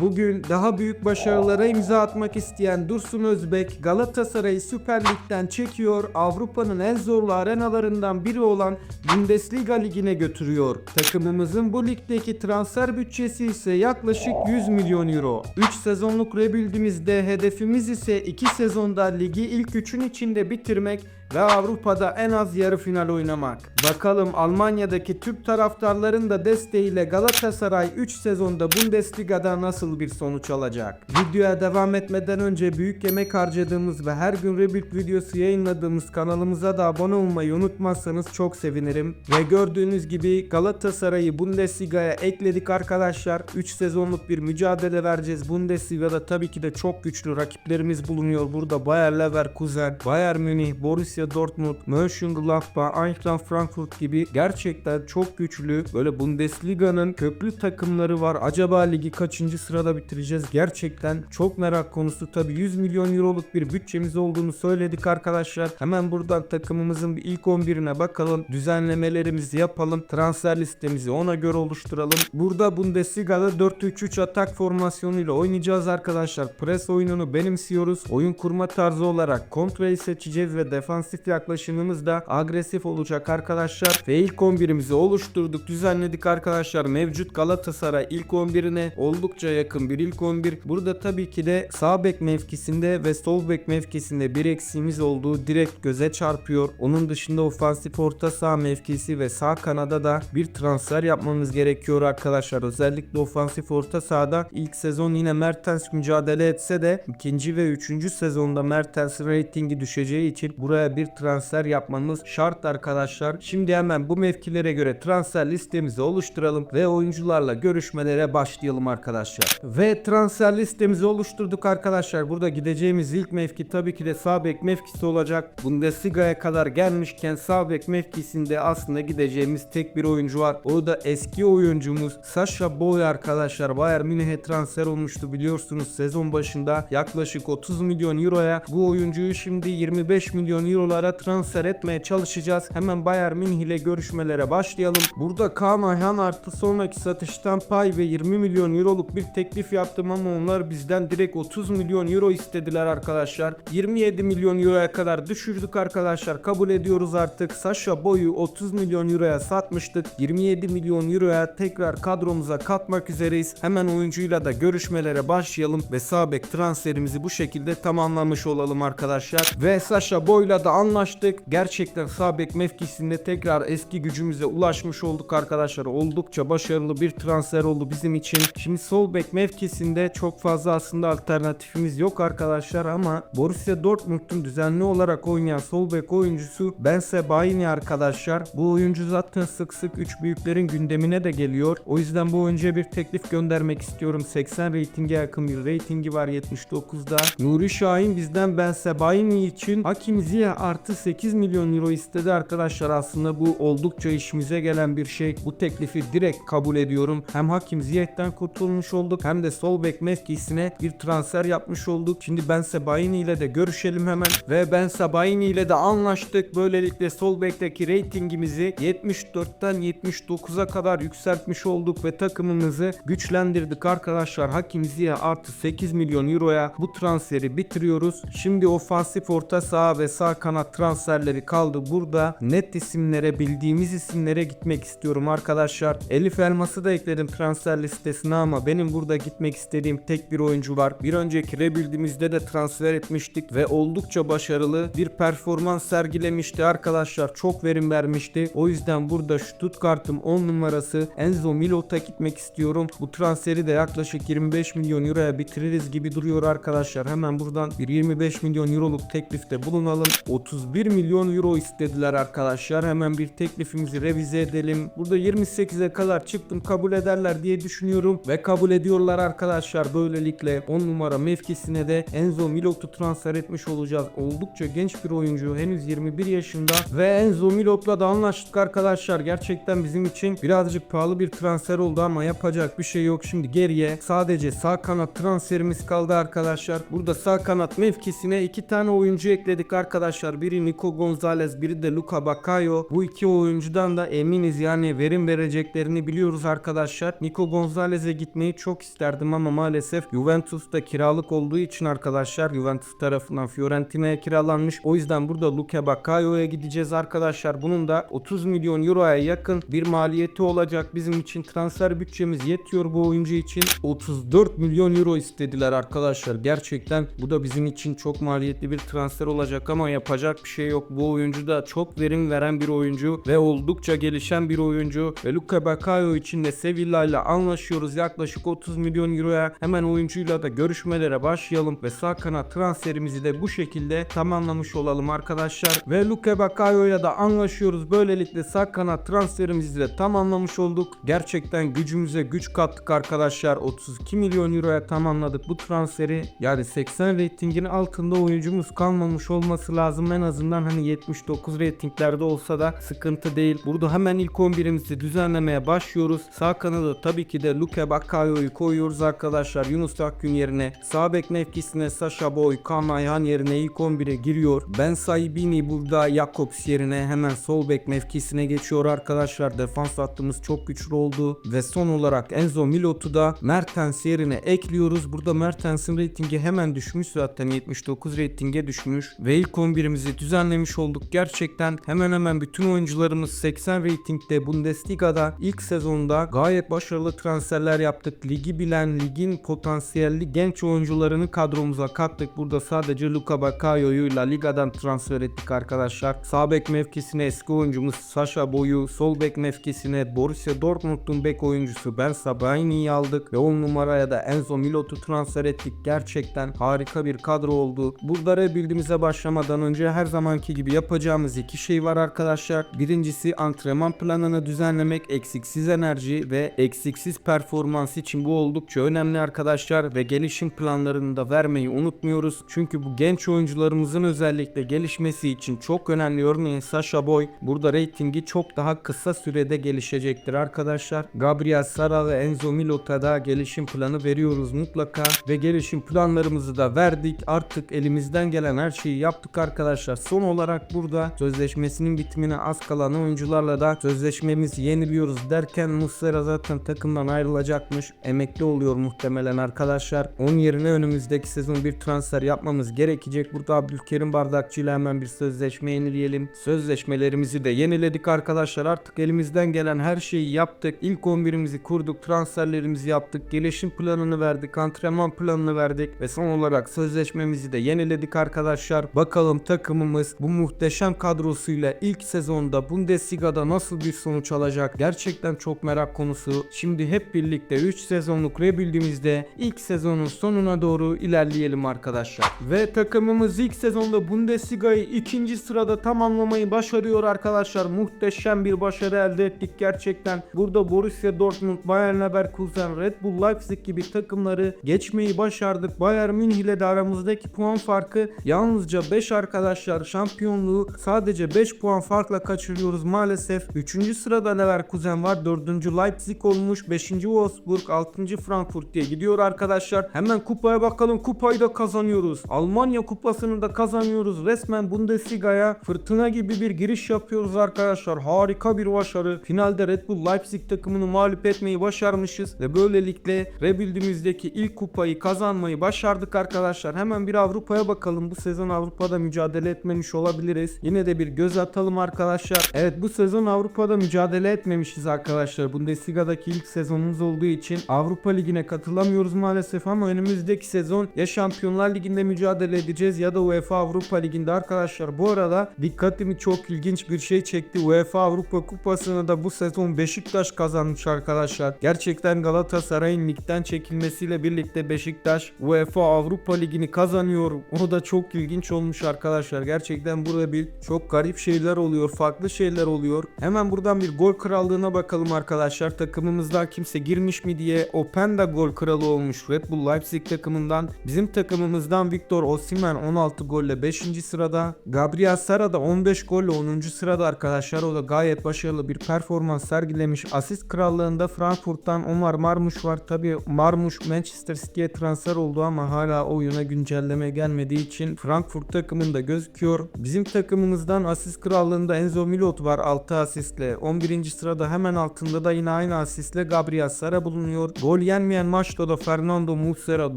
Bugün daha büyük başarılara imza atmak isteyen Dursun Özbek Galatasaray'ı Süper Lig'den çekiyor, Avrupa'nın en zorlu arenalarından biri olan Bundesliga Ligi'ne götürüyor. Takımımızın bu ligdeki transfer bütçesi ise yaklaşık 100 milyon euro. 3 sezonluk rebuild'imizde hedefimiz ise 2 sezonda ligi ilk 3'ün içinde bitirmek ve Avrupa'da en az yarı final oynamak. Bakalım Almanya'daki Türk taraftarların da desteğiyle Galatasaray 3 sezonda Bundesliga'da nasıl bir sonuç alacak? Videoya devam etmeden önce büyük emek harcadığımız ve her gün Rebuild videosu yayınladığımız kanalımıza da abone olmayı unutmazsanız çok sevinirim. Ve gördüğünüz gibi Galatasaray'ı Bundesliga'ya ekledik arkadaşlar. 3 sezonluk bir mücadele vereceğiz. Bundesliga'da tabii ki de çok güçlü rakiplerimiz bulunuyor. Burada Bayer Leverkusen, Bayern Münih, Borussia Dortmund, Mönchengladbach, Eintracht Frankfurt gibi gerçekten çok güçlü böyle Bundesliga'nın köklü takımları var. Acaba ligi kaçıncı sırada bitireceğiz? Gerçekten çok merak konusu. Tabii 100 milyon euroluk bir bütçemiz olduğunu söyledik arkadaşlar. Hemen buradan takımımızın bir ilk 11'ine bakalım. Düzenlemelerimizi yapalım. Transfer listemizi ona göre oluşturalım. Burada Bundesliga'da 4-3-3 atak formasyonuyla oynayacağız arkadaşlar. Pres oyununu benimsiyoruz. Oyun kurma tarzı olarak kontrayı seçeceğiz ve defansif yaklaşımımız da agresif olacak arkadaşlar. Ve ilk 11'imizi oluşturduk, düzenledik arkadaşlar. Mevcut Galatasaray ilk 11'ine oldukça yakın bir ilk 11. Burada tabii ki de sağ bek mevkisinde ve sol bek mevkisinde bir eksiğimiz olduğu direkt göze çarpıyor. Onun dışında ofansif orta saha mevkisi ve sağ kanada da bir transfer yapmamız gerekiyor arkadaşlar. Özellikle ofansif orta sahada ilk sezon yine Mertens mücadele etse de ikinci ve üçüncü sezonda Mertens'in reytingi düşeceği için buraya bir transfer yapmamız şart arkadaşlar. Şimdi hemen bu mevkilere göre transfer listemizi oluşturalım ve oyuncularla görüşmelere başlayalım arkadaşlar. Ve transfer listemizi oluşturduk arkadaşlar. Burada gideceğimiz ilk mevki tabii ki de sağ bek mevkisi olacak. Bundesliga'ya kadar gelmişken sağ bek mevkisinde aslında gideceğimiz tek bir oyuncu var. O da eski oyuncumuz Sasha Boy arkadaşlar. Bayern Münih'e transfer olmuştu biliyorsunuz sezon başında yaklaşık 30 milyon euroya bu oyuncuyu şimdi 25 milyon eurolara transfer etmeye çalışacağız. Hemen Bayern Münih ile görüşmelere başlayalım. Burada Kaan Ayhan artı sonraki satıştan pay ve 20 milyon euroluk bir teklif yaptım ama onlar bizden direkt 30 milyon euro istediler arkadaşlar. 27 milyon euroya kadar düşürdük arkadaşlar. Kabul ediyoruz artık. Sasha Boy'u 30 milyon euroya satmıştık. 27 milyon euroya tekrar kadromuza katmak üzereyiz. Hemen oyuncuyla da görüşmelere başlayalım ve sağ bek transferimizi bu şekilde tamamlamış olalım arkadaşlar. Ve Sasha Boy'la da anlaştık. Gerçekten sağ bek mevkisinde tekrar eski gücümüze ulaşmış olduk arkadaşlar. Oldukça başarılı bir transfer oldu bizim için. Şimdi sol bek mevkisinde çok fazla aslında alternatifimiz yok arkadaşlar ama Borussia Dortmund'un düzenli olarak oynayan sol bek oyuncusu Bense Baini arkadaşlar. Bu oyuncu zaten sık sık 3 büyüklerin gündemine de geliyor. O yüzden bu oyuncuya bir teklif göndermek istiyorum. 80 reytinge yakın bir reytingi var 79'da. Nuri Şahin bizden Bense Baini için Hakim Ziyeh artı 8 milyon euro istedi arkadaşlar. Aslında bu oldukça işimize gelen bir şey. Bu teklifi direkt kabul ediyorum. Hem Hakim Ziyeh'ten kurtulmuş olduk hem de sol bek mevkisine bir transfer yapmış olduk. Şimdi Ben Sebaini ile de görüşelim hemen. Ve Ben Sebaini ile de anlaştık. Böylelikle sol bekteki reytingimizi 74'ten 79'a kadar yükseltmiş olduk ve takımımızı güçlendirdik arkadaşlar. Hakim Ziyeh artı 8 milyon euroya bu transferi bitiriyoruz. Şimdi ofansif orta saha ve sağ kanat transferleri kaldı. Burada net isimlere bildiğimiz isimlere gitmek istiyorum arkadaşlar. Elif Elmas'ı da ekledim transfer listesine ama benim burada gitmek istediğim tek bir oyuncu var. Bir önceki rebuild'imizde de transfer etmiştik ve oldukça başarılı bir performans sergilemişti arkadaşlar. Çok verim vermişti. O yüzden burada Stuttgart'ın 10 numarası Enzo Milot'a gitmek istiyorum. Bu transferi de yaklaşık 25 milyon euroya bitiririz gibi duruyor arkadaşlar. Hemen buradan bir 25 milyon euroluk teklifte bulunalım. 31 milyon euro istediler arkadaşlar. Hemen bir teklifimizi revize edelim. Burada 28'e kadar çıktım kabul ederler diye düşünüyorum ve kabul ediyorlar arkadaşlar. Böylelikle 10 numara mevkisine de Enzo Milot'u transfer etmiş olacağız. Oldukça genç bir oyuncu. Henüz 21 yaşında ve Enzo Milot'la da anlaştık arkadaşlar. Gerçekten bizim için birazcık pahalı bir transfer oldu ama yapacak bir şey yok. Şimdi geriye sadece sağ kanat transferimiz kaldı arkadaşlar. Burada sağ kanat mevkisine iki tane oyuncu ekledik arkadaşlar. Arkadaşlar. Biri Nico Gonzalez, biri de Luka Bakayo. Bu iki oyuncudan da eminiz yani verim vereceklerini biliyoruz arkadaşlar. Nico Gonzalez'e gitmeyi çok isterdim ama maalesef Juventus'ta kiralık olduğu için arkadaşlar Juventus tarafından Fiorentina'ya kiralanmış. O yüzden burada Luka Bakayo'ya gideceğiz arkadaşlar. Bunun da 30 milyon euroya yakın bir maliyeti olacak. Bizim için transfer bütçemiz yetiyor bu oyuncu için. 34 milyon euro istediler arkadaşlar. Gerçekten bu da bizim için çok maliyetli bir transfer olacak ama yapacak bir şey yok. Bu oyuncu da çok verim veren bir oyuncu ve oldukça gelişen bir oyuncu. Ve Luka Bakayo için de Sevilla ile anlaşıyoruz. Yaklaşık 30 milyon euroya hemen oyuncuyla da görüşmelere başlayalım ve sağ kanat transferimizi de bu şekilde tamamlamış olalım arkadaşlar. Ve Luka Bakayo'ya da anlaşıyoruz. Böylelikle sağ kanat transferimizi de tamamlamış olduk. Gerçekten gücümüze güç kattık arkadaşlar. 32 milyon euroya tamamladık bu transferi. Yani 80 reytingin altında oyuncumuz kalmamış olması lazım. En azından hani 79 reytinglerde olsa da sıkıntı değil. Burada hemen ilk 11'imizi düzenlemeye başlıyoruz. Sağ kanada tabii ki de Luke Bakayo'yu koyuyoruz arkadaşlar. Yunus Akgün yerine sağ bek mevkisine Sasha Boy, Kaan Ayhan yerine ilk 11'e giriyor. Ben Saibini burada Jakobs yerine hemen sol bek mevkisine geçiyor arkadaşlar. Defans hattımız çok güçlü oldu ve son olarak Enzo Milot'u da Mertens yerine ekliyoruz. Burada Mertens'in reytingi hemen düşmüş zaten 79 reytinge düşmüş ve ilk 11'imizi düzenlemiş olduk. Gerçekten hemen hemen bütün oyuncularımız 80 reytingde Bundesliga'da ilk sezonda gayet başarılı transferler yaptık. Ligi bilen, ligin potansiyelli genç oyuncularını kadromuza kattık. Burada sadece Luka Bakayo'yu La Liga'dan transfer ettik arkadaşlar. Sağ bek mevkisine eski oyuncumuz Sasha Boy'u, sol bek mevkisine Borussia Dortmund'un bek oyuncusu Ben Sabaini'yi aldık ve 10 numaraya da Enzo Milot'u transfer ettik. Gerçekten harika bir kadro oldu. Burada rebuild'imize başlamadan önce her zamanki gibi yapacağımız iki şey var arkadaşlar. Birincisi antrenman planını düzenlemek, eksiksiz enerji ve eksiksiz performans için bu oldukça önemli arkadaşlar ve gelişim planlarını da vermeyi unutmuyoruz. Çünkü bu genç oyuncularımızın özellikle gelişmesi için çok önemli. Örneğin Sasha Boy burada reytingi çok daha kısa sürede gelişecektir arkadaşlar. Gabriel Sara ve Enzo Milot'a da gelişim planı veriyoruz mutlaka ve gelişim planlarımızı da verdik. Artık elimizden gelen her şeyi yaptık arkadaşlar. Son olarak burada sözleşmesinin bitimine az kalan oyuncularla da sözleşmemizi yeniliyoruz derken Muslera zaten takımdan ayrılacakmış. Emekli oluyor muhtemelen arkadaşlar. Onun yerine önümüzdeki sezon bir transfer yapmamız gerekecek. Burada Abdülkerim Bardakçı ile hemen bir sözleşme yenileyelim. Sözleşmelerimizi de yeniledik arkadaşlar. Artık elimizden gelen her şeyi yaptık. İlk 11'imizi kurduk. Transferlerimizi yaptık. Gelişim planını verdik. Antrenman planını verdik. Ve son olarak sözleşmemizi de yeniledik arkadaşlar. Bakalım takımımız bu muhteşem kadrosuyla ilk sezonda Bundesliga'da nasıl bir sonuç alacak? Gerçekten çok merak konusu. Şimdi hep birlikte 3 sezonluk rebuild'imizde ilk sezonun sonuna doğru ilerleyelim arkadaşlar. Ve takımımız ilk sezonda Bundesliga'yı ikinci sırada tamamlamayı başarıyor arkadaşlar. Muhteşem bir başarı elde ettik gerçekten. Burada Borussia Dortmund, Bayern Leverkusen, Red Bull Leipzig gibi takımları geçmeyi başardık. Bayern Münih ile de aramızdaki puan farkı yalnızca 5 arkadaşlar. Şampiyonluğu sadece 5 puan farkla kaçırıyoruz maalesef. 3. sırada Leverkusen var. 4. Leipzig olmuş. 5. Wolfsburg, 6. Frankfurt diye gidiyor arkadaşlar. Hemen kupaya bakalım. Kupayı da kazanıyoruz. Almanya kupasını da kazanıyoruz. Resmen Bundesliga'ya fırtına gibi bir giriş yapıyoruz arkadaşlar. Harika bir başarı. Finalde Red Bull Leipzig takımını mağlup etmeyi başarmışız ve böylelikle rebuild'imizdeki ilk kupayı kazanmayı başardık arkadaşlar. Hemen bir Avrupa'ya bakalım. Bu sezon Avrupa'da mücadele etmemiş olabiliriz. Yine de bir göz atalım arkadaşlar. Evet bu sezon Avrupa'da mücadele etmemişiz arkadaşlar. Bundesliga'daki ilk sezonumuz olduğu için Avrupa Ligi'ne katılamıyoruz maalesef ama önümüzdeki sezon ya Şampiyonlar Ligi'nde mücadele edeceğiz ya da UEFA Avrupa Ligi'nde arkadaşlar. Bu arada dikkatimi çok ilginç bir şey çekti. UEFA Avrupa Kupası'nı da bu sezon Beşiktaş kazanmış arkadaşlar. Gerçekten Galatasaray'ın ligden çekilmesiyle birlikte Beşiktaş UEFA Avrupa Ligi'ni kazanıyor. O da çok ilginç olmuş arkadaşlar. Gerçekten burada bir çok garip şeyler oluyor. Farklı şeyler oluyor. Hemen buradan bir gol krallığına bakalım arkadaşlar. Takımımızdan kimse girmiş mi diye. Openda gol kralı olmuş Red Bull Leipzig takımından. Bizim takımımızdan Victor Osimhen 16 golle 5. sırada. Gabriel Sara da 15 golle 10. sırada arkadaşlar. O da gayet başarılı bir performans sergilemiş. Asist krallığında Frankfurt'tan Omar Marmuş var. Tabi Marmuş Manchester City'ye transfer oldu ama hala oyuna güncelleme gelmediği için Frankfurt takımında göz gözüküyor. Bizim takımımızdan asist krallığında Enzo Milot var 6 asistle. 11. sırada hemen altında da yine aynı asistle Gabriel Sara bulunuyor. Gol yenmeyen maçta da Fernando Muslera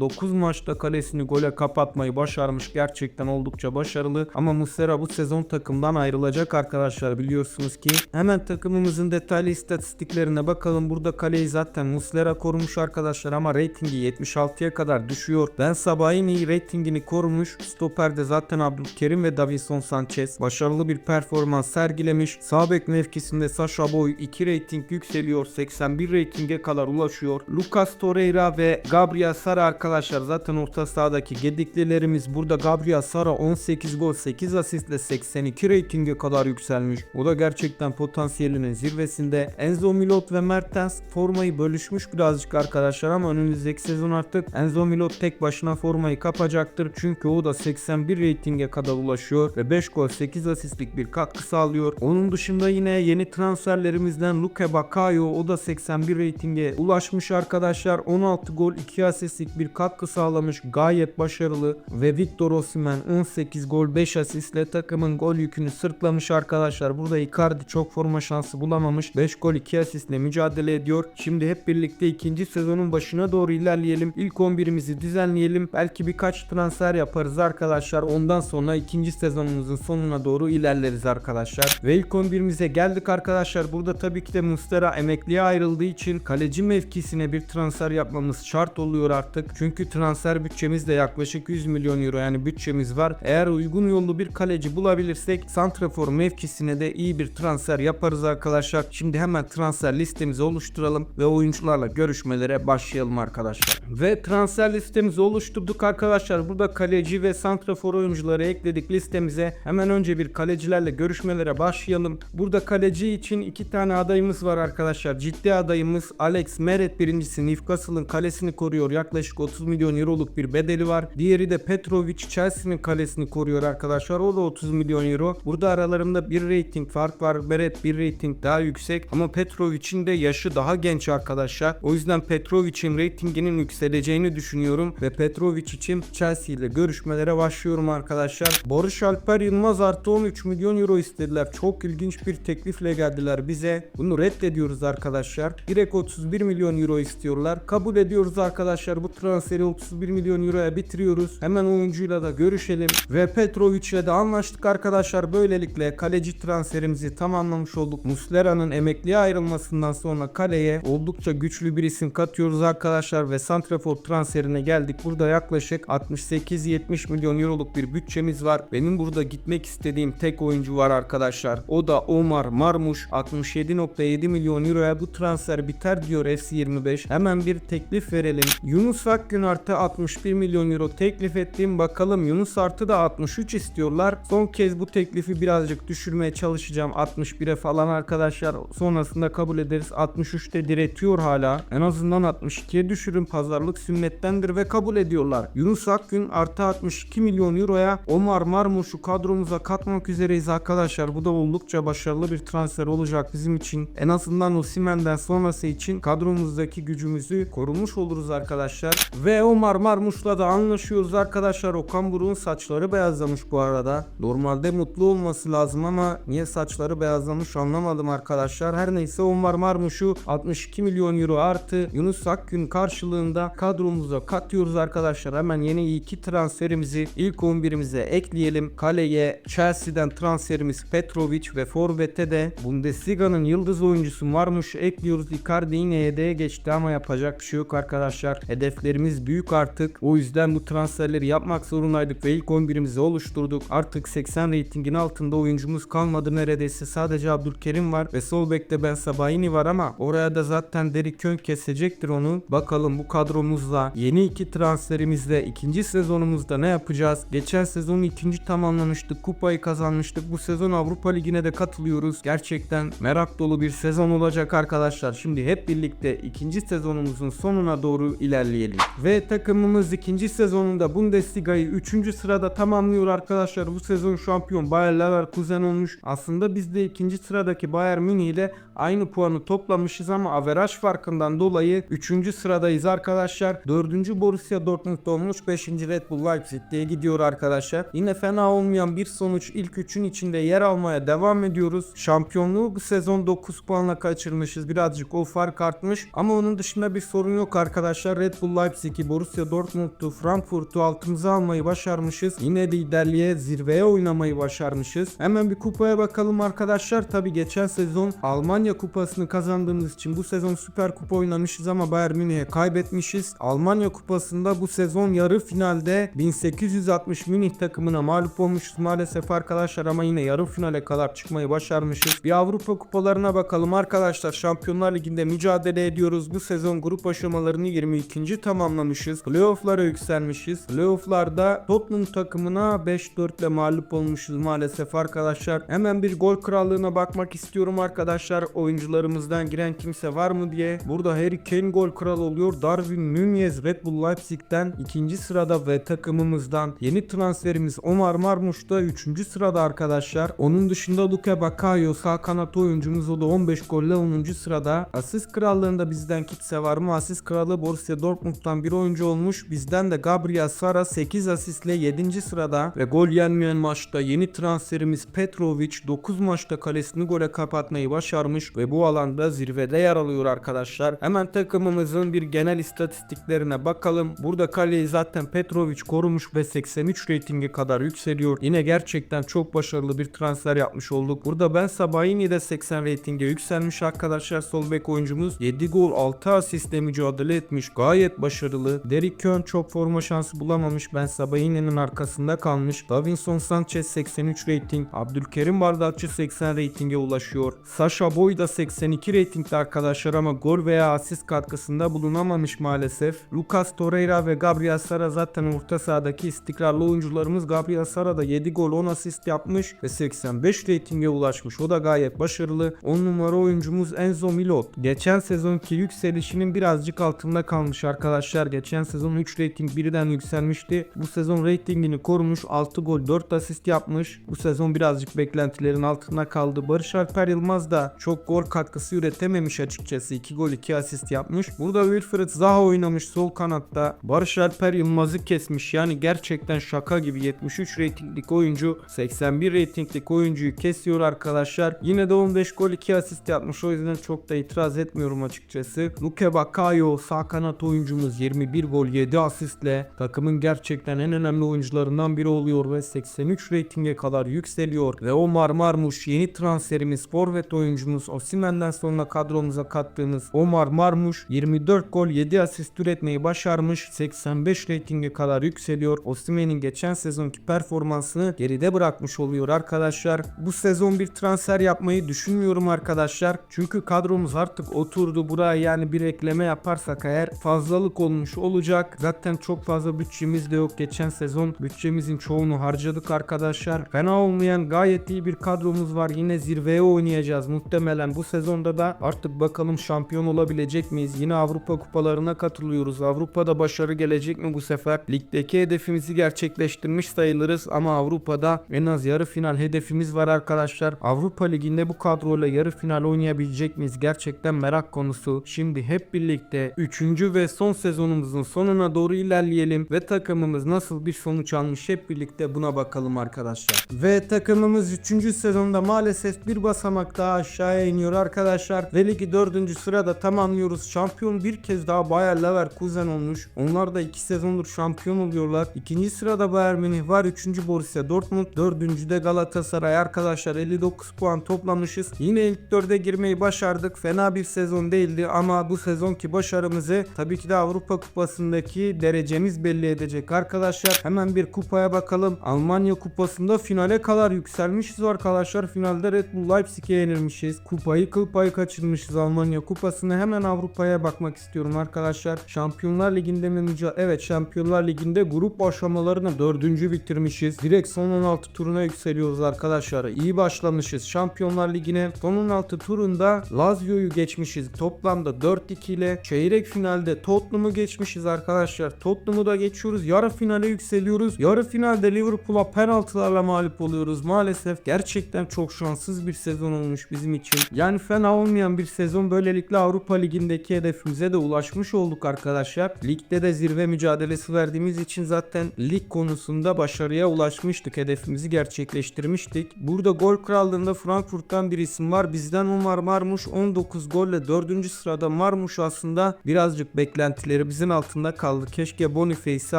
9 maçta kalesini gole kapatmayı başarmış. Gerçekten oldukça başarılı. Ama Muslera bu sezon takımdan ayrılacak arkadaşlar biliyorsunuz ki. Hemen takımımızın detaylı istatistiklerine bakalım. Burada kaleyi zaten Muslera korumuş arkadaşlar ama reytingi 76'ya kadar düşüyor. Ben Sabahini reytingini korumuş. Stoperde zaten Abdülkerim ve Davison Sanchez başarılı bir performans sergilemiş. Sağ bek mevkisinde Sasha Boy 2 reyting yükseliyor. 81 reytinge kadar ulaşıyor. Lucas Torreira ve Gabriel Sara arkadaşlar zaten orta sahadaki gediklilerimiz burada Gabriel Sara 18 gol 8 asistle 82 reytinge kadar yükselmiş. O da gerçekten potansiyelinin zirvesinde. Enzo Milot ve Mertens formayı bölüşmüş birazcık arkadaşlar ama önümüzdeki sezon artık Enzo Milot tek başına formayı kapacaktır. Çünkü o da 81 reytinge kadar ulaşıyor ve 5 gol 8 asistlik bir katkı sağlıyor. Onun dışında yine yeni transferlerimizden Luke Bakayo o da 81 reytinge ulaşmış arkadaşlar. 16 gol 2 asistlik bir katkı sağlamış. Gayet başarılı ve Victor Osimhen 18 gol 5 asistle takımın gol yükünü sırtlamış arkadaşlar. Burada Icardi çok forma şansı bulamamış. 5 gol 2 asistle mücadele ediyor. Şimdi hep birlikte ikinci sezonun başına doğru ilerleyelim. İlk 11'imizi düzenleyelim. Belki birkaç transfer yaparız arkadaşlar. Ondan sonra ikinci sezonumuzun sonuna doğru ilerleriz arkadaşlar. Ve ilk 11'imize geldik arkadaşlar. Burada tabii ki de Mustera emekliye ayrıldığı için kaleci mevkisine bir transfer yapmamız şart oluyor artık. Çünkü transfer bütçemiz de yaklaşık 100 milyon euro yani bütçemiz var. Eğer uygun yollu bir kaleci bulabilirsek santrafor mevkisine de iyi bir transfer yaparız arkadaşlar. Şimdi hemen transfer listemizi oluşturalım ve oyuncularla görüşmelere başlayalım arkadaşlar. Ve transfer listemizi oluşturduk arkadaşlar. Burada kaleci ve santrafor oyuncuları ekledik listemize. Hemen önce bir kalecilerle görüşmelere başlayalım. Burada kaleci için iki tane adayımız var arkadaşlar. Ciddi adayımız Alex Meret birincisi Newcastle'ın kalesini koruyor. Yaklaşık 30 milyon euroluk bir bedeli var. Diğeri de Petrovic Chelsea'nin kalesini koruyor arkadaşlar. O da 30 milyon euro. Burada aralarında bir rating fark var. Meret bir rating daha yüksek ama Petrovic'in de yaşı daha genç arkadaşlar. O yüzden Petrovic'in ratinginin yükseleceğini düşünüyorum ve Petrovic için Chelsea ile görüşmelere başlıyorum arkadaşlar. Barış Alper Yılmaz artı 13 milyon euro istediler. Çok ilginç bir teklifle geldiler bize. Bunu reddediyoruz arkadaşlar. Direkt 31 milyon euro istiyorlar. Kabul ediyoruz arkadaşlar. Bu transferi 31 milyon euroya bitiriyoruz. Hemen oyuncuyla da görüşelim. Ve Petrovic ile de anlaştık arkadaşlar. Böylelikle kaleci transferimizi tamamlamış olduk. Muslera'nın emekliye ayrılmasından sonra kaleye oldukça güçlü bir isim katıyoruz arkadaşlar ve Santrafor transferine geldik. Burada yaklaşık 68-70 milyon euroluk bir bütçemiz var. Benim burada gitmek istediğim tek oyuncu var arkadaşlar. O da Omar Marmuş 67.7 milyon euroya bu transfer biter diyor FC25. Hemen bir teklif verelim. Yunus Akgün artı 61 milyon euro teklif ettiğim bakalım Yunus artı da 63 istiyorlar. Son kez bu teklifi birazcık düşürmeye çalışacağım. 61'e falan arkadaşlar. Sonrasında kabul ederiz. 63'te diretiyor hala. En azından 62'ye düşürün. Pazarlık sünnettendir ve kabul ediyorlar. Yunus Akgün artı 62 milyon euroya Omar Marmuş'u kadromuza katmak üzereyiz arkadaşlar. Bu da oldukça başarılı bir transfer olacak bizim için. En azından Osimhen'den sonrası için kadromuzdaki gücümüzü korumuş oluruz arkadaşlar. Ve Omar Marmuş'la da anlaşıyoruz arkadaşlar. Okan Buruk'un saçları beyazlamış bu arada. Normalde mutlu olması lazım ama niye saçları beyazlamış anlamadım arkadaşlar. Her neyse Omar Marmuş'u 62 milyon euro artı Yunus Akgün karşılığında kadromuza katıyoruz arkadaşlar. Hemen yeni iki transferimizi ilk 11'imize ekleyelim. Kaleye Chelsea'den transferimiz Petrovic ve Forvet'e de Bundesliga'nın yıldız oyuncusu Marmuş'u ekliyoruz. Icardi yine yedeğe geçti ama yapacak bir şey yok arkadaşlar. Hedeflerimiz büyük artık. O yüzden bu transferleri yapmak zorundaydık ve ilk 11'imizi oluşturduk. Artık 80 reytingin altında oyuncumuz kalmadı neredeyse. Sadece Abdülkerim var ve sol bekte Ben Sabaini var ama oraya da zaten Derrick Kön kesecektir onu. Bakalım bu kadromuzla yeni iki transferimizle ikinci sezonumuzda ne yapacağız? Geçen sezonu ikinci tamamlamıştık. Kupayı kazanmıştık. Bu sezon Avrupa Ligi'ne de katılıyoruz. Gerçekten merak dolu bir sezon olacak arkadaşlar. Şimdi hep birlikte ikinci sezonumuzun sonuna doğru ilerleyelim. Ve takımımız ikinci sezonunda Bundesliga'yı 3. sırada tamamlıyor arkadaşlar. Bu sezon şampiyon Bayer Leverkusen olmuş. Aslında biz de ikinci sıradaki Bayern Münih ile aynı puanı toplamışız ama averaj farkından dolayı 3. sıradayız arkadaşlar. 4. Borussia Dortmund olmuş. 5. Red Bull Leipzig diye gidiyor arkadaşlar. Yine Yine fena olmayan bir sonuç ilk üçün içinde yer almaya devam ediyoruz. Şampiyonluğu bu sezon 9 puanla kaçırmışız. Birazcık o fark artmış. Ama onun dışında bir sorun yok arkadaşlar. Red Bull Leipzig'i, Borussia Dortmund'u, Frankfurt'u altımıza almayı başarmışız. Yine liderliğe, zirveye oynamayı başarmışız. Hemen bir kupaya bakalım arkadaşlar. Tabi geçen sezon Almanya kupasını kazandığımız için bu sezon Süper Kupa oynamışız ama Bayern Münih'e kaybetmişiz. Almanya kupasında bu sezon yarı finalde 1860 Münih takımına mağlup olmuşuz maalesef arkadaşlar ama yine yarı finale kadar çıkmayı başarmışız. Bir Avrupa kupalarına bakalım arkadaşlar. Şampiyonlar Ligi'nde mücadele ediyoruz. Bu sezon grup aşamalarını 22. tamamlamışız. Playoff'lara yükselmişiz. Playoff'larda Tottenham takımına 5-4 ile mağlup olmuşuz maalesef arkadaşlar. Hemen bir gol krallığına bakmak istiyorum arkadaşlar. Oyuncularımızdan giren kimse var mı diye. Burada Harry Kane gol kralı oluyor. Darwin Nunez Red Bull Leipzig'ten ikinci sırada ve takımımızdan yeni transferimiz Omar Marmuş da 3. sırada arkadaşlar. Onun dışında Luke Bakayo sağ kanat oyuncumuz o da 15 golle 10. sırada. Asist krallığında bizden kimse var mı? Asist kralı Borussia Dortmund'dan bir oyuncu olmuş. Bizden de Gabriel Sara 8 asistle 7. sırada ve gol yenmeyen maçta yeni transferimiz Petrovic 9 maçta kalesini gole kapatmayı başarmış ve bu alanda zirvede yer alıyor arkadaşlar. Hemen takımımızın bir genel istatistiklerine bakalım. Burada kaleyi zaten Petrovic korumuş ve 83 reytinge kadar yükseliyor. Yine gerçekten çok başarılı bir transfer yapmış olduk. Burada Ben Sabaini de 80 reytinge yükselmiş arkadaşlar. Sol bek oyuncumuz 7 gol 6 asistle mücadele etmiş. Gayet başarılı. Derrick Kön çok forma şansı bulamamış. Ben Sabaini'nin arkasında kalmış. Davinson Sanchez 83 reyting. Abdülkerim Bardakçı 80 reytinge ulaşıyor. Sasha Boy da 82 reytingde arkadaşlar ama gol veya asist katkısında bulunamamış maalesef. Lucas Torreira ve Gabriel Sara zaten orta sahadaki istikrarlı oyuncularımız. Gabriel Sara da 7 gol 10 asist yapmış ve 85 reytinge ulaşmış. O da gayet başarılı. 10 numara oyuncumuz Enzo Milot. Geçen sezonki yükselişinin birazcık altında kalmış arkadaşlar. Geçen sezon 3 reyting birden yükselmişti. Bu sezon reytingini korumuş. 6 gol 4 asist yapmış. Bu sezon birazcık beklentilerin altında kaldı. Barış Alper Yılmaz da çok gol katkısı üretememiş açıkçası. 2 gol 2 asist yapmış. Burada Wilfred Zaha oynamış sol kanatta. Barış Alper Yılmaz'ı kesmiş. Yani gerçekten şaka gibi 73 reytinglik oyuncu 81 reytinglik oyuncuyu kesiyor arkadaşlar. Yine de 15 gol 2 asist yapmış. O yüzden çok da itiraz etmiyorum açıkçası. Luke Bakayo sağ kanat oyuncumuz 21 gol 7 asistle takımın gerçekten en önemli oyuncularından biri oluyor ve 83 reytinge kadar yükseliyor. Ve Omar Marmuş yeni transferimiz forvet oyuncumuz Osimhen'den sonra kadromuza kattığımız Omar Marmuş 24 gol 7 asist üretmeyi başarmış. 85 reytinge kadar yükseliyor. Osimhen'in geçen sezonki performansını geride bırakmış oluyor arkadaşlar. Bu sezon bir transfer yapmayı düşünmüyorum arkadaşlar. Çünkü kadromuz artık oturdu. Buraya yani bir ekleme yaparsak eğer fazlalık olmuş olacak. Zaten çok fazla bütçemiz de yok. Geçen sezon bütçemizin çoğunu harcadık arkadaşlar. Fena olmayan gayet iyi bir kadromuz var. Yine zirveye oynayacağız muhtemelen. Bu sezonda da artık bakalım şampiyon olabilecek miyiz? Yine Avrupa kupalarına katılıyoruz. Avrupa'da başarı gelecek mi bu sefer? Ligdeki hedefimizi gerçekleştirmiş sayılırız ama Avrupa'da en az yarı final hedefimiz var arkadaşlar. Avrupa Ligi'nde bu kadroyla yarı final oynayabilecek miyiz? Gerçekten merak konusu. Şimdi hep birlikte 3. ve son sezonumuzun sonuna doğru ilerleyelim ve takımımız nasıl bir sonuç almış hep birlikte buna bakalım arkadaşlar. Ve takımımız 3. sezonda maalesef bir basamak daha aşağıya iniyor arkadaşlar. Ve ligi 4. sırada tamamlıyoruz. Şampiyon bir kez daha Bayer Leverkusen olmuş. Onlar da 2 sezondur şampiyon oluyorlar. İkinci sırada Bayern Münih var. 3. Borussia Dortmund. 4. de Galatasaray arkadaşlar 59 puan toplamışız. Yine ilk 4'e girmeyi başardık. Fena bir sezon değildi ama bu sezonki başarımızı tabii ki de Avrupa Kupası'ndaki derecemiz belli edecek arkadaşlar. Hemen bir kupaya bakalım. Almanya Kupası'nda finale kadar yükselmişiz arkadaşlar. Finalde Red Bull Leipzig'e yenilmişiz. Kupayı kıl kaçırmışız Almanya Kupası'nı. Hemen Avrupa'ya bakmak istiyorum arkadaşlar. Şampiyonlar Ligi'nde mi mücadele? Evet Şampiyonlar Ligi'nde grup aşamalarını dördüncü bitirmişiz. Direkt son 16 turuna yükseliyoruz arkadaşlar. İyi başlamışız. Şampiyonlar Ligi'ne son 16 turunda Lazio'yu geçmişiz. Toplamda 4-2 ile çeyrek finalde Tottenham'ı geçmişiz arkadaşlar. Tottenham'ı da geçiyoruz. Yarı finale yükseliyoruz. Yarı finalde Liverpool'a penaltılarla mağlup oluyoruz. Maalesef gerçekten çok şanssız bir sezon olmuş bizim için. Yani fena olmayan bir sezon. Böylelikle Avrupa Ligi'ndeki hedefimize de ulaşmış olduk arkadaşlar. Ligde de zirve mücadelesi verdiğimiz için zaten lig konusunda başarılı başarıya ulaşmıştık. Hedefimizi gerçekleştirmiştik. Burada gol krallığında Frankfurt'tan bir isim var. Bizden Umar Marmuş 19 golle 4. sırada Marmuş aslında birazcık beklentilerimizin altında kaldı. Keşke Boniface'i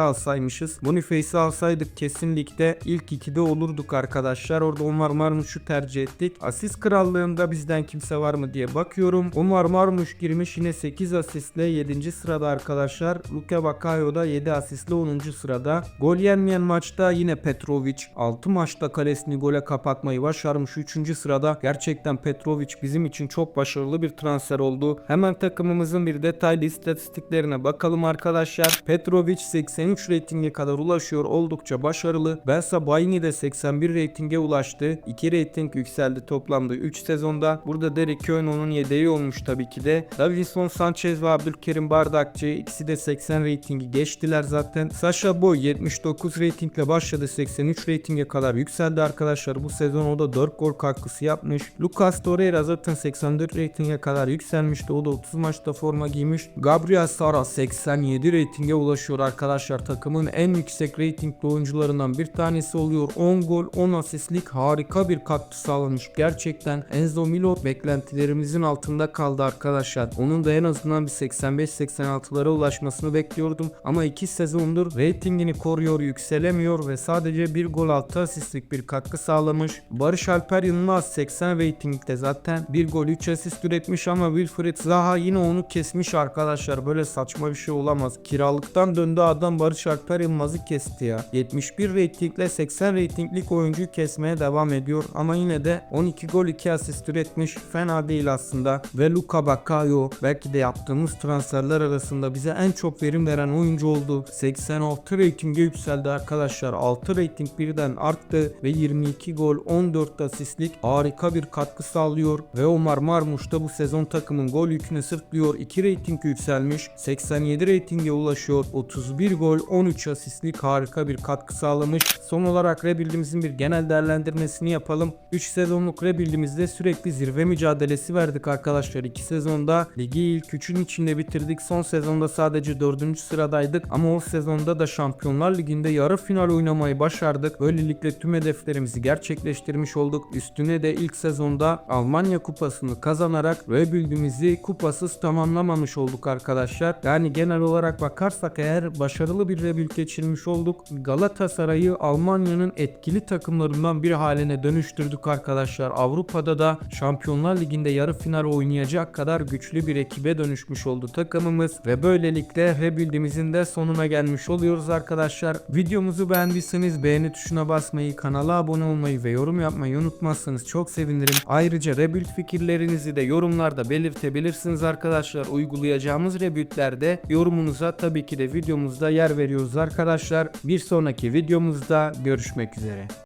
alsaymışız. Boniface'i alsaydık kesinlikle ilk ikide olurduk arkadaşlar. Orada Umar Marmuş'u tercih ettik. Asist krallığında bizden kimse var mı diye bakıyorum. Umar Marmuş girmiş yine 8 asistle 7. sırada arkadaşlar. Luka Bakayo da 7 asistle 10. sırada. Gol yenmeyen maçta yine Petrovic 6 maçta kalesini gole kapatmayı başarmış 3. sırada. Gerçekten Petrovic bizim için çok başarılı bir transfer oldu. Hemen takımımızın bir detaylı istatistiklerine bakalım arkadaşlar. Petrovic 83 reytinge kadar ulaşıyor. Oldukça başarılı. Belsa Bayni de 81 reytinge ulaştı. 2 reyting yükseldi toplamda 3 sezonda. Burada Derek Köhn onun yedeği olmuş tabii ki de. Davinson Sanchez ve Abdülkerim Bardakçı ikisi de 80 reytingi geçtiler zaten. Sasha Boy 79 reytingle başladı. 83 reytinge kadar yükseldi arkadaşlar. Bu sezon o da 4 gol katkısı yapmış. Lucas Torreira zaten 84 reytinge kadar yükselmişti. O da 30 maçta forma giymiş. Gabriel Sara 87 reytinge ulaşıyor arkadaşlar. Takımın en yüksek reytingli oyuncularından bir tanesi oluyor. 10 gol 10 asistlik harika bir katkı sağlamış. Gerçekten Enzo Milo beklentilerimizin altında kaldı arkadaşlar. Onun da en azından bir 85-86'lara ulaşmasını bekliyordum. Ama 2 sezondur reytingini koruyor, yükselemiyor ve sadece bir gol 6 asistlik bir katkı sağlamış. Barış Alper Yılmaz 80 reytingde zaten bir gol 3 asist üretmiş ama Wilfried Zaha yine onu kesmiş arkadaşlar. Böyle saçma bir şey olamaz. Kiralıktan döndü adam Barış Alper Yılmaz'ı kesti ya. 71 reytingle 80 reytinglik oyuncuyu kesmeye devam ediyor ama yine de 12 gol 2 asist üretmiş. Fena değil aslında. Ve Luka Bakayo belki de yaptığımız transferler arasında bize en çok verim veren oyuncu oldu. 86 reytinge yükseldi arkadaşlar. 6 reyting birden arttı ve 22 gol 14 asistlik harika bir katkı sağlıyor ve Omar Marmuş da bu sezon takımın gol yükünü sırtlıyor. 2 reyting yükselmiş. 87 reytinge ulaşıyor. 31 gol 13 asistlik harika bir katkı sağlamış. Son olarak rebuild'imizin bir genel değerlendirmesini yapalım. 3 sezonluk rebuild'imizde sürekli zirve mücadelesi verdik arkadaşlar. 2 sezonda ligi ilk 3'ün içinde bitirdik. Son sezonda sadece 4. sıradaydık ama o sezonda da Şampiyonlar Ligi'nde yarı final oynamayı başardık. Böylelikle tüm hedeflerimizi gerçekleştirmiş olduk. Üstüne de ilk sezonda Almanya kupasını kazanarak rebuild'imizi kupasız tamamlamamış olduk arkadaşlar. Yani genel olarak bakarsak eğer başarılı bir rebuild geçirmiş olduk. Galatasaray'ı Almanya'nın etkili takımlarından bir haline dönüştürdük arkadaşlar. Avrupa'da da Şampiyonlar Ligi'nde yarı final oynayacak kadar güçlü bir ekibe dönüşmüş oldu takımımız ve böylelikle rebuild'imizin de sonuna gelmiş oluyoruz arkadaşlar. Videomuzu beğendiyseniz beğeni tuşuna basmayı, kanala abone olmayı ve yorum yapmayı unutmazsanız çok sevinirim. Ayrıca rebuild fikirlerinizi de yorumlarda belirtebilirsiniz arkadaşlar. Uygulayacağımız rebuild'lerde yorumunuza tabii ki de videomuzda yer veriyoruz arkadaşlar. Bir sonraki videomuzda görüşmek üzere.